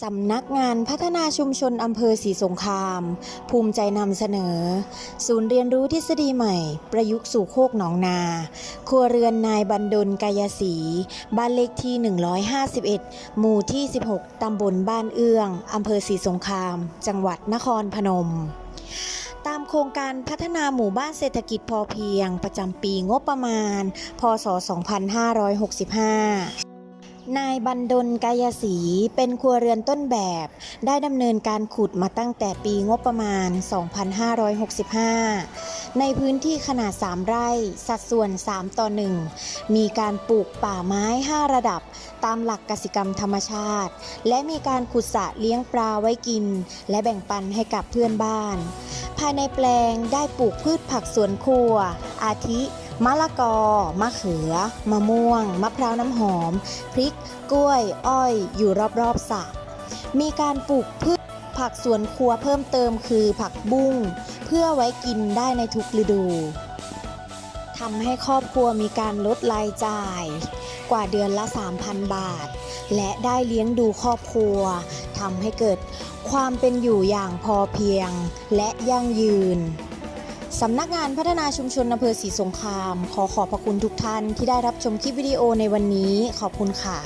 สำนักงานพัฒนาชุมชนอำเภอศรีสงคราม ภูมิใจนำเสนอ ศูนย์เรียนรู้ทฤษฎีใหม่ ประยุกต์สู่โคกหนองนา ครัวเรือนนายบันดลกายศรีบ้านเลขที่ 151 หมู่ที่ 16 ตำบลบ้านเอื้องอำเภอศรีสงคราม จังหวัดนครพนม ตามโครงการพัฒนาหมู่บ้านเศรษฐกิจพอเพียง ประจำปีงบประมาณ พศ 2565 นายบันดลกายศรีเป็นครัวเรือนต้นแบบ ได้ดำเนินการขุดมาตั้งแต่ปีงบประมาณ 2565 ในพื้นที่ขนาด 3 ไร่ สัดส่วน 3 ต่อ 1 มีการปลูกป่าไม้ 5 ระดับ ตามหลักกสิกรรมธรรมชาติ และมีการขุดสระเลี้ยงปลาไว้กิน และแบ่งปันให้กับเพื่อนบ้าน ภายในแปลงได้ปลูกพืชผักสวนครัว อาทิ มะละกอ มะเขือ มะม่วง มะพร้าวน้ำหอม พริก กล้วย อ้อย อยู่รอบๆสระมีการปลูกพืชผักสวนครัวเพิ่มเติมคือผักบุ้ง เพื่อไว้กินได้ในทุกฤดูทำให้ครอบครัวมีการลดรายจ่าย กว่าเดือนละ 3,000 บาท และได้เลี้ยงดูครอบครัวทำให้เกิดความเป็นอยู่อย่างพอเพียงและยั่งยืน สำนักงานพัฒนาชุมชนอำเภอศรีสงคราม ขอขอบพระคุณทุกท่านที่ได้รับชมคลิปวิดีโอในวันนี้ขอบคุณค่ะ